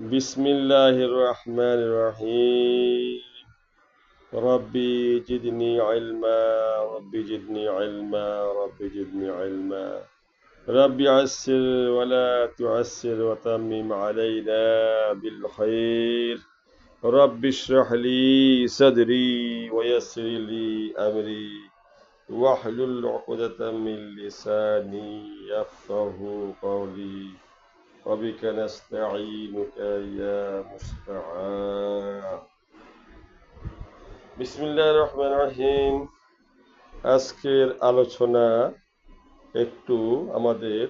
بسم الله الرحمن الرحيم. ربي جدني علما ربي جدني علما ربي جدني علما. ربي عسر ولا تعسر وتمم علينا بالخير. رب اشرح لي صدري ويسر لي أمري. واحلل عقدة من لساني يفقه قولي. وبك نستعينك يا مستعان বিসমিল্লাহ রহমান রহিম আজকের আলোচনা একটু আমাদের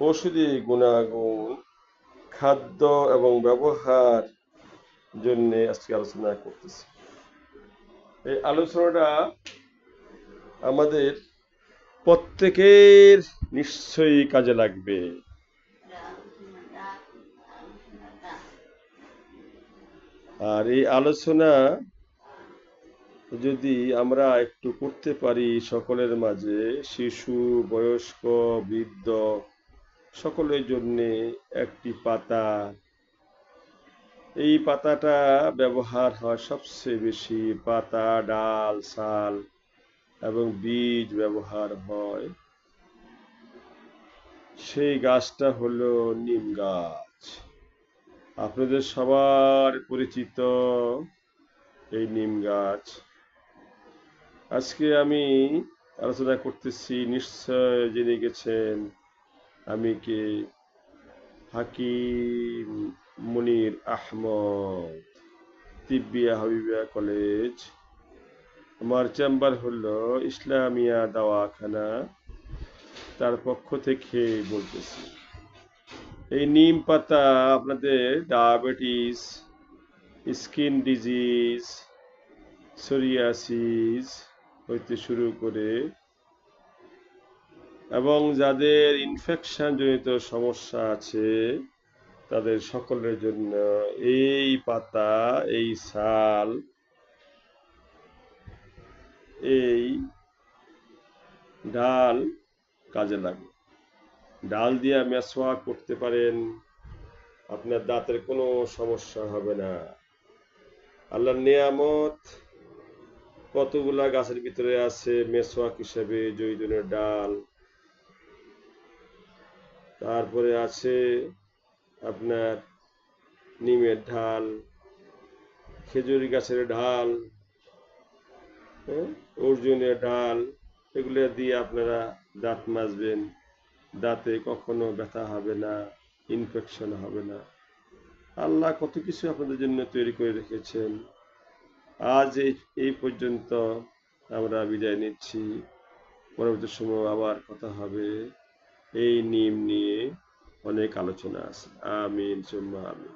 ওষুধি গুণাগুণ খাদ্য এবং ব্যবহার জন্য আজকে আলোচনা করতেছি এই আলোচনাটা আমাদের প্রত্যেকের নিশ্চয়ই কাজে লাগবে আর এই আলোচনা যদি আমরা একটু করতে পারি সকলের মাঝে, শিশু, বয়স্ক, বৃদ্ধ, সকলের জন্য একটি পাতা, এই পাতাটা ব্যবহার হয় সবচেয়ে বেশি পাতা, ডাল ছাল এবং বীজ ব্যবহার হয়। সেই গাছটা হলো নিম গাছ। আপনাদের সবার পরিচিত এই নিম গাছ। আজকে আমি আলোচনা করতেছি, নিশ্চয় জেনে গেছেন আমি কে? হাকিম মুনির আহমদ, তিব্বিয়া হাবিবিয়া কলেজ। আমার চেম্বার হলো ইসলামিয়া দাওয়াখানা। তার পক্ষ থেকে বলতেছি। এই নিম পাতা আপনাদের ডায়াবেটিস, স্কিন ডিজিজ, সোরিয়াসিস হইতে শুরু করে, এবং যাদের ইনফেকশন জনিত সমস্যা আছে, তাদের সকলের জন্য এই পাতা, এই ছাল এই ডাল কাজে লাগে ডাল দিয়ে মেসোয়া করতে পারেন, আপনার দাঁতের কোনো সমস্যা হবে না। আল্লাহর নিয়ামত কতগুলা গাছের ভিতরে আছে মেসোয়াক হিসেবে জৈতুনের ডাল। তারপরে আছে আপনার নিমের ঢাল, খেজুরি গাছের ঢাল হ্যাঁ অর্জুনের ডাল এগুলো দিয়ে আপনারা দাঁত মাজবেন। দাঁতে কখনো ব্যথা হবে না ইনফেকশন হবে না। আল্লাহ কত কিছু আপনাদের জন্য তৈরি করে রেখেছেন। আজ এই এই পর্যন্ত আমরা বিদায় নিচ্ছি। পরবর্তী সময় আবার কথা হবে। এই নিয়ম নিয়ে অনেক আলোচনা আছে। আমিন, সুম্মা আমিন।